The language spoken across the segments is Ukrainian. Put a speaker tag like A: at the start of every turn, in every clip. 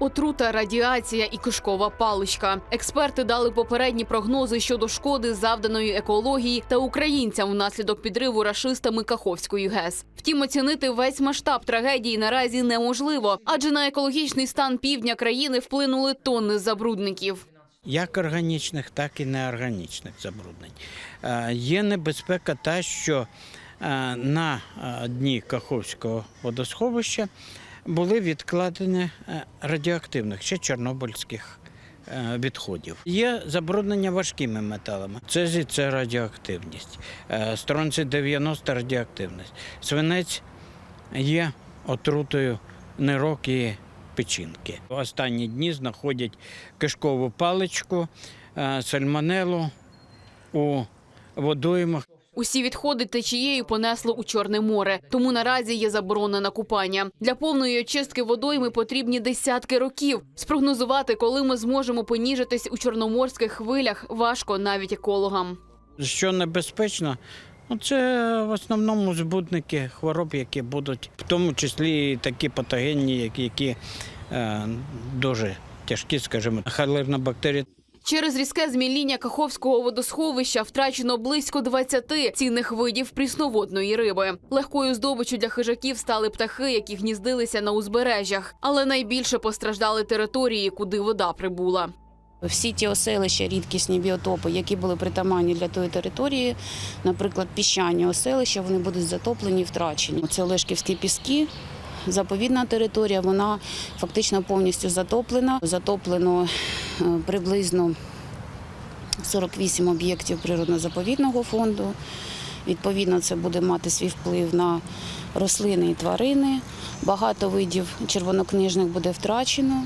A: Отрута, радіація і кишкова паличка. Експерти дали попередні прогнози щодо шкоди, завданої екології та українцям внаслідок підриву рашистами Каховської ГЕС. Втім, оцінити весь масштаб трагедії наразі неможливо, адже на екологічний стан півдня країни вплинули тонни забрудників.
B: як органічних, так і неорганічних забруднень. Е, Є небезпека та, що е, на е, дні Каховського водосховища були відкладені е, радіоактивних ще чорнобильських е, відходів. Є забруднення важкими металами. Цезій – це радіоактивність, е, стронцій 90 радіоактивність. Свинець є отрутою нирок і печінки. В останні дні знаходять кишкову паличку, сальмонелу у водоймах.
A: Усі відходи течією понесло у Чорне море, тому наразі є заборона на купання. Для повної очистки водойми потрібні десятки років. Спрогнозувати, коли ми зможемо поніжитись у чорноморських хвилях, важко навіть екологам.
B: Що небезпечно, ну це в основному збудники хвороб, які будуть, в тому числі такі патогенні, які, які е, дуже тяжкі, скажімо, халерна бактерія.
A: Через різке зміління Каховського водосховища втрачено близько 20 цінних видів прісноводної риби. Легкою здобиччю для хижаків стали птахи, які гніздилися на узбережжях, але найбільше постраждали території, куди вода прибула.
C: Всі ті оселища, рідкісні біотопи, які були притаманні для тої території, наприклад, піщані оселища, вони будуть затоплені і втрачені. Це Олешківські піски. Заповідна територія, вона фактично повністю затоплена. Затоплено е, приблизно 48 об'єктів природно-заповідного фонду. Відповідно, це буде мати свій вплив на рослини і тварини. Багато видів червонокнижних буде втрачено.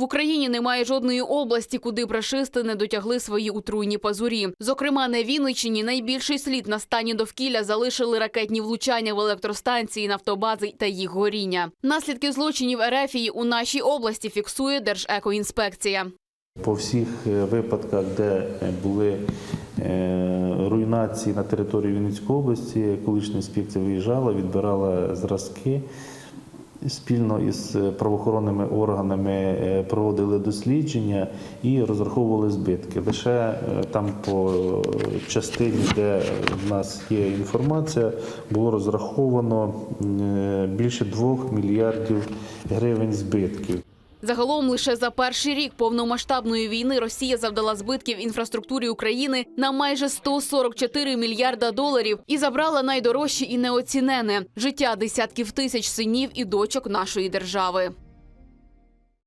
A: В Україні немає жодної області, куди б рашисти не дотягли свої отруйні пазурі. Зокрема, на Вінниччині найбільший слід на стані довкілля залишили ракетні влучання в електростанції, нафтобази та їх горіння. Наслідки злочинів Ерефії у нашій області фіксує Держекоінспекція.
D: По всіх е, випадках, де е, були е, руйнації на території Вінницької області, екологічна інспекція виїжджала, відбирала зразки. Спільно із правоохоронними органами е, проводили дослідження і розраховували збитки. Лише е, там по частині, де в нас є інформація, було розраховано е, більше 2 мільярдів гривень збитків.
A: Загалом лише за перший рік повномасштабної війни Росія завдала збитків інфраструктурі України на майже 144 мільярда доларів і забрала найдорожче і неоцінене життя десятків тисяч синів і дочок нашої держави.